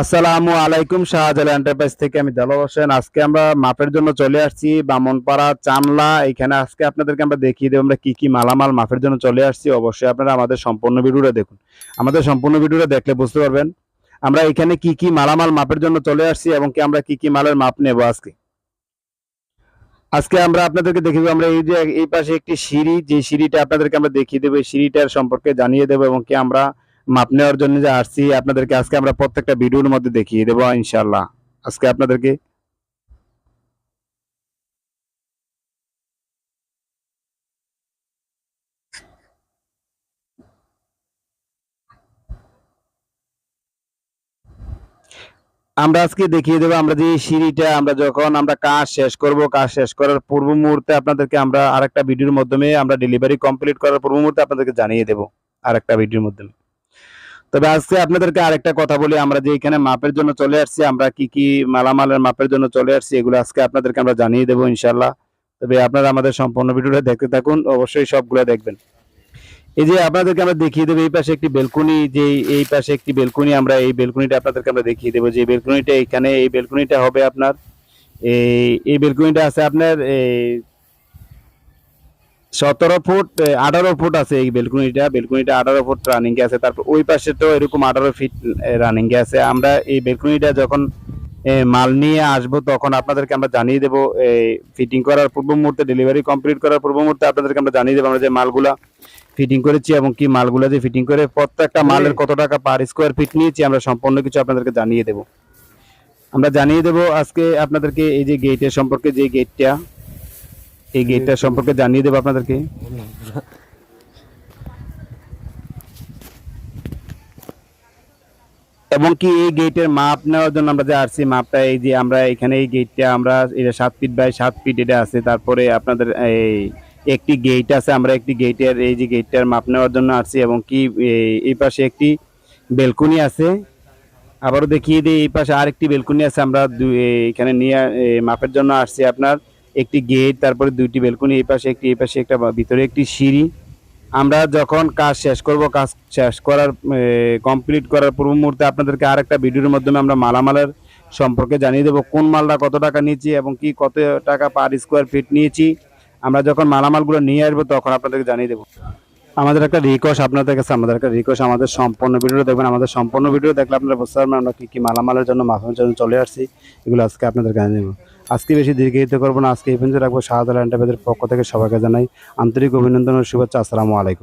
আসসালামু আলাইকুম শাহজালাল এন্টারপ্রাইজ থেকে আমি দেলোয়ার হোসেন। আজকে আমরা মাপের জন্য চলে আসছি বামনপাড়া চামলা এখানে আজকে আপনাদেরকে আমরা দেখিয়ে দেবো আমরা কি কি মালামাল মাপের জন্য চলে আসছি। অবশ্যই আপনারা আমাদের সম্পূর্ণ ভিডিওটা দেখুন। আমাদের সম্পূর্ণ ভিডিওটা দেখলে বুঝতে পারবেন আমরা এখানে কি কি মালামাল মাপের জন্য চলে আসছি এবং কি আমরা কি কি মালের মাপ নেব আজকে। আজকে আমরা আপনাদেরকে দেখিয়ে দেবো, আমরা এই যে এই পাশে একটি সিঁড়ি, যে সিঁড়িটা আপনাদেরকে আমরা দেখিয়ে দেবো, এই সিঁড়িটার সম্পর্কে জানিয়ে দেবো এবং কি আমরা মাপ নেওয়ার জন্য যে আসছি, আপনাদেরকে আজকে আমরা প্রত্যেকটা ভিডিওর মধ্যে দেখিয়ে দেবো ইনশাল্লাহ আজকে আপনাদেরকে আমরা আজকে দেখিয়ে দেবো, আমরা যে সিঁড়িটা, আমরা যখন আমরা কাজ শেষ করব, কাজ শেষ করার পূর্ব মুহূর্তে আপনাদেরকে আমরা আরেকটা ভিডিওর মাধ্যমে আমরা ডেলিভারি কমপ্লিট করার পূর্ব মুহূর্তে আপনাদেরকে জানিয়ে দেবো, আরেকটা ভিডিওর মাধ্যমে। তবে আজকে আপনাদেরকে আরেকটা কথা বলি, আমরা যে এখানে মাপের জন্য চলে আসছি, আমরা কি কি মালামালের মাপের জন্য চলে আসছি, এগুলো আজকে আপনাদেরকে আমরা জানিয়ে দেবো ইনশাল্লাহ তবে আপনারা আমাদের সম্পূর্ণ ভিডিওটা দেখতে থাকুন, অবশ্যই সবগুলো দেখবেন। এই যে আপনাদেরকে আমরা দেখিয়ে দেবো, এই পাশে একটি বেলকুনি, যে এই পাশে একটি বেলকুনি, আমরা এই বেলকুনিটা আপনাদেরকে আমরা দেখিয়ে দেবো, যে বেলকুনিটা এখানে, এই বেলকুনিটা হবে আপনার, এই এই বেলকুনিটা আছে আপনার, এই সতেরো ফুট আঠারো ফুট আছে এই বেলকুনিটা। বেলকুনিটা আঠারো ফুট রানিং আছে। তারপর ওই পাশে তো এরকম আঠারো ফিট রানিং এ আছে। আমরা এই বেলকুনিটা যখন মাল নিয়ে আসব তখন আপনাদেরকে আমরা জানিয়ে দেবো। এই ফিটিং করার পূর্ব মুহূর্তে ডেলিভারি কমপ্লিট করার পূর্ব মুহূর্তে আপনাদেরকে আমরা জানিয়ে দেবো আমরা যে মালগুলা ফিটিং করেছি এবং কি মালগুলা যে ফিটিং করে প্রত্যেকটা মালের কত টাকা পার স্কোয়ার ফিট নিয়েছি আমরা সম্পূর্ণ কিছু আপনাদেরকে জানিয়ে দেবো। আমরা জানিয়ে দেবো আজকে আপনাদেরকে এই যে গেটের সম্পর্কে যে গেটটা এই গেটটা সম্পর্কে জানিয়ে দেবো আপনাদেরকে। এবং কি এই গেটের মাপ নেওয়ার জন্য আমরা যে আসছি মাপটা, এই যে আমরা এখানে এই গেটটা আমরা এটা সাত ফিট বাই সাত ফিট এটা আছে। তারপরে আপনাদের এই একটি গেট আছে, আমরা একটি গেটের এই যে গেটটার মাপ নেওয়ার জন্য আসছি এবং কি এই- পাশে একটি বেলকুনি আছে। আবারও দেখিয়ে দিই, এই পাশে আরেকটি বেলকুনি আছে, আমরা এখানে নিয়ে মাপের জন্য আসছি আপনার একটি গেট, তারপরে দুইটি বেলকুনি, এই পাশে একটি, এই পাশে একটা ভিতরে একটি সিঁড়ি। আমরা যখন কাজ শেষ করব, কাজ শেষ করার কমপ্লিট করার পূর্ব মুহূর্তে আপনাদেরকে আরেকটা ভিডিওর মাধ্যমে আমরা মালামালের সম্পর্কে জানিয়ে দেবো। কোন মালটা কত টাকা নিয়েছি এবং কি কত টাকা পার স্কোয়ার ফিট নিয়েছি, আমরা যখন মালামালগুলো নিয়ে আসব তখন আপনাদেরকে জানিয়ে দেবো। আমাদের একটা রিকোয়েস্ট আপনাদের কাছে আমাদের একটা রিকোয়েস্ট আমাদের সম্পূর্ণ ভিডিও দেখবেন। আমাদের সম্পূর্ণ ভিডিও দেখলে আপনারা বুঝতে পারবেন আমরা কি কি মালামালের জন্য মাফের জন্য চলে আসছি, এগুলো আজকে আপনাদের জানিয়ে দেবো। আজকে বেশি দীর্ঘায়িত করব না, আজকে এই পর্যন্ত রাখব। শাহাদ পক্ষ থেকে সবাইকে জানাই আন্তরিক অভিনন্দন ও শুভেচ্ছা। আসসালামু আলাইকুম।